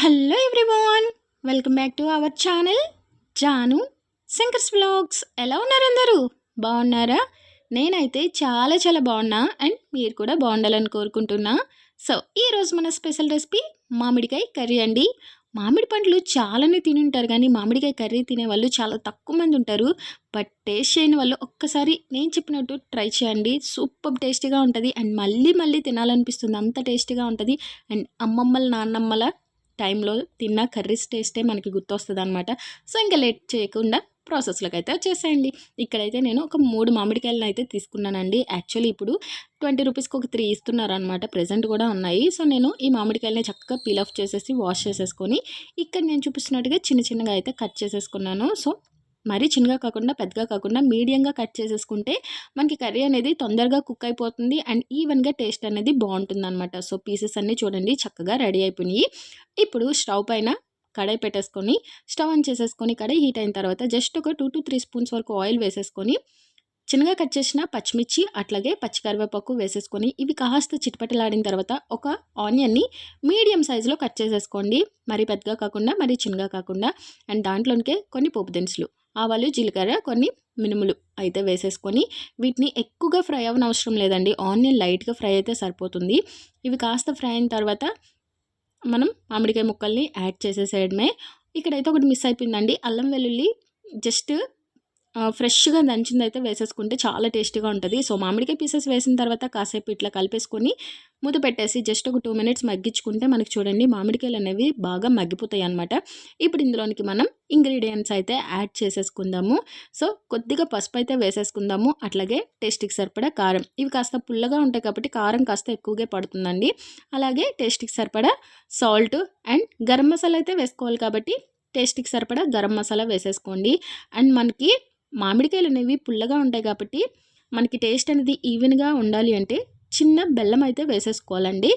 Hello everyone welcome back to our channel Janu Shankar's vlogs ఎలా ఉన్నారు అందరూ? బాగున్నారా? నేనైతే చాలా చాలా బాగున్నా అండ్ మీరు కూడా బాగుండాలని కోరుకుంటున్నా. సో ఈరోజు మన స్పెషల్ రెసిపీ మామిడికాయ కర్రీ అండి. మామిడి పండ్లు చాలానే తిని ఉంటారు కానీ మామిడికాయ కర్రీ తినే వాళ్ళు చాలా తక్కువ మంది ఉంటారు. బట్ టేస్ట్ చేయని వాళ్ళు ఒక్కసారి నేను చెప్పినట్టు ట్రై చేయండి. సూపర్ టేస్టీగా ఉంటుంది అండ్ మళ్ళీ మళ్ళీ తినాలనిపిస్తుంది. అంత టేస్టీగా ఉంటుంది. అండ్ అమ్మమ్మల నాన్నమ్మల టైంలో తిన్న కర్రీస్ టేస్టే మనకి గుర్తొస్తుంది అనమాట సో ఇంకా లేట్ చేయకుండా ప్రాసెస్లోకి అయితే వచ్చేసేయండి. ఇక్కడైతే నేను ఒక మూడు మామిడికాయలను అయితే తీసుకున్నానండి. యాక్చువల్లీ ఇప్పుడు ట్వంటీ రూపీస్కి ఒక త్రీ ఇస్తున్నారు అనమాట ప్రజెంట్ కూడా ఉన్నాయి. సో నేను ఈ మామిడికాయలని చక్కగా పీల్ ఆఫ్ చేసేసి వాష్ చేసేసుకొని ఇక్కడ నేను చూపిస్తున్నట్టుగా చిన్న చిన్నగా అయితే కట్ చేసేసుకున్నాను. సో మరీ చిన్నగా కాకుండా పెద్దగా కాకుండా మీడియంగా కట్ చేసేసుకుంటే మనకి కర్రీ అనేది తొందరగా కుక్ అయిపోతుంది అండ్ ఈవెన్గా టేస్ట్ అనేది బాగుంటుంది అనమాట సో పీసెస్ అన్నీ చూడండి చక్కగా రెడీ అయిపోయినాయి. ఇప్పుడు స్టవ్ పైన కడాయి పెట్టేసుకొని స్టవ్ ఆన్ చేసేసుకొని కడాయి హీట్ అయిన తర్వాత జస్ట్ ఒక టూ టు త్రీ స్పూన్స్ వరకు ఆయిల్ వేసేసుకొని చిన్నగా కట్ చేసిన పచ్చిమిర్చి అట్లాగే పచ్చికరివేపాకు వేసేసుకొని ఇవి కాస్త చిటపటలాడిన తర్వాత ఒక ఆనియన్ని మీడియం సైజులో కట్ చేసేసుకోండి. మరి పెద్దగా కాకుండా మరి చిన్నగా కాకుండా అండ్ దాంట్లోనికే కొన్ని పోపు దినుసులు. ఆవాలు జీలకర్ర కొన్ని మినుములు అయితే వేసేసుకొని వీటిని ఎక్కువగా ఫ్రై అవ్వని అవసరం లేదండి. ఆనియన్ లైట్గా ఫ్రై అయితే సరిపోతుంది. ఇవి కాస్త ఫ్రై అయిన తర్వాత మనం మామిడికాయ ముక్కల్ని యాడ్ చేసేసేయడమే ఇక్కడైతే ఒకటి మిస్ అయిపోయిందండి. అల్లం వెల్లుల్లి జస్ట్ ఫ్రెష్గా దంచింది అయితే వేసేసుకుంటే చాలా టేస్టీగా ఉంటుంది. సో మామిడికాయ పీసెస్ వేసిన తర్వాత కాసేపు ఇట్లా కలిపేసుకొని మూత పెట్టేసి జస్ట్ ఒక టూ మినిట్స్ మగ్గించుకుంటే మనకి చూడండి మామిడికాయలు అనేవి బాగా మగ్గిపోతాయి అనమాట ఇప్పుడు ఇందులోనికి మనం ఇంగ్రీడియంట్స్ అయితే యాడ్ చేసేసుకుందాము. సో కొద్దిగా పసుపు అయితే వేసేసుకుందాము. అట్లాగే టేస్ట్కి సరిపడా కారం. ఇవి కాస్త పుల్లగా ఉంటాయి కాబట్టి కారం కాస్త ఎక్కువగా పడుతుందండి. అలాగే టేస్ట్కి సరిపడా సాల్ట్ అండ్ గరం మసాలా అయితే వేసుకోవాలి కాబట్టి టేస్ట్కి సరిపడా గరం మసాలా వేసేసుకోండి. అండ్ మనకి మామిడికాయలు అనేవి పుల్లగా ఉంటాయి కాబట్టి మనకి టేస్ట్ అనేది ఈవెన్గా ఉండాలి అంటే చిన్న బెల్లం అయితే వేసేసుకోవాలండి.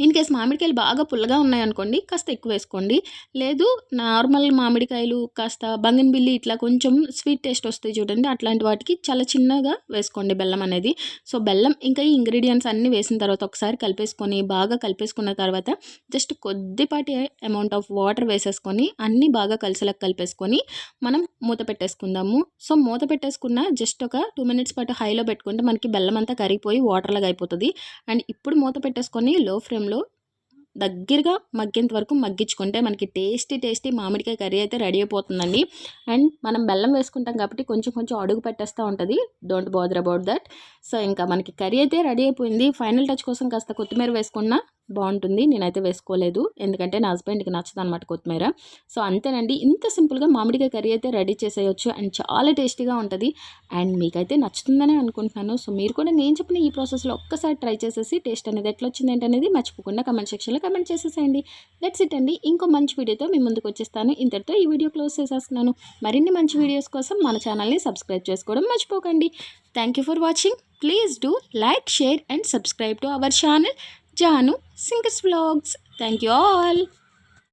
ఇన్ కేస్ మామిడికాయలు బాగా పుల్లగా ఉన్నాయనుకోండి కాస్త ఎక్కువ వేసుకోండి. లేదు నార్మల్ మామిడికాయలు కాస్త బంగన్బిల్లి ఇట్లా కొంచెం స్వీట్ టేస్ట్ వస్తాయి చూడండి అట్లాంటి వాటికి చాలా చిన్నగా వేసుకోండి బెల్లం అనేది. సో బెల్లం ఇంకా ఈ ఇంగ్రీడియంట్స్ అన్నీ వేసిన తర్వాత ఒకసారి కలిపేసుకొని బాగా కలిపేసుకున్న తర్వాత జస్ట్ కొద్దిపాటి అమౌంట్ ఆఫ్ వాటర్ వేసేసుకొని అన్నీ బాగా కలిసేలా కలిపేసుకొని మనం మూత పెట్టేసుకుందాము. సో మూత పెట్టేసుకున్న జస్ట్ ఒక టూ మినిట్స్ పాటు హైలో పెట్టుకుంటే మనకి బెల్లం అంతా కరిగిపోయి వాటర్లాగా అయిపోతుంది. అండ్ ఇప్పుడు మూత పెట్టేసుకొని లో ఫ్లేమ్ టైంలో దగ్గరగా మగ్గేంత వరకు మగ్గించుకుంటే మనకి టేస్టీ టేస్టీ మామిడికాయ కర్రీ అయితే రెడీ అయిపోతుందండి. అండ్ మనం బెల్లం వేసుకుంటాం కాబట్టి కొంచెం కొంచెం అడుగు పెట్టేస్తూ ఉంటుంది. Don't bother about that so ఇంకా మనకి కర్రీ అయితే రెడీ అయిపోయింది. ఫైనల్ టచ్ కోసం కాస్త కొత్తిమీర వేసుకున్నా బాగుంటుంది. నేనైతే వేసుకోలేదు. ఎందుకంటే నా హస్బెండ్కి నచ్చదు అనమాట కొత్తిమీర. సో అంతేనండి. ఇంత సింపుల్గా మామిడికాయ కర్రీ అయితే రెడీ చేసేయచ్చు. అండ్ చాలా టేస్టీగా ఉంటుంది. అండ్ మీకైతే నచ్చుతుందని అనుకుంటున్నాను. సో మీరు కూడా నేను చెప్పిన ఈ ప్రాసెస్లో ఒక్కసారి ట్రై చేసేసి టేస్ట్ అనేది ఎట్లా వచ్చింది ఏంటనేది మర్చిపోకుండా కమెంట్ సెక్షన్లో కమెంట్ చేసేసేయండి. లెట్స్ ఇట్ అండి. ఇంకో మంచి వీడియోతో మీ ముందుకు వచ్చేస్తాను. ఇంతటితో ఈ వీడియో క్లోజ్ చేసేస్తున్నాను. మరిన్ని మంచి వీడియోస్ కోసం మన ఛానల్ని సబ్స్క్రైబ్ చేసుకోవడం మర్చిపోకండి. Thank for watching. Please do like share and subscribe to our channel. Janu సింకస్ vlogs thank you all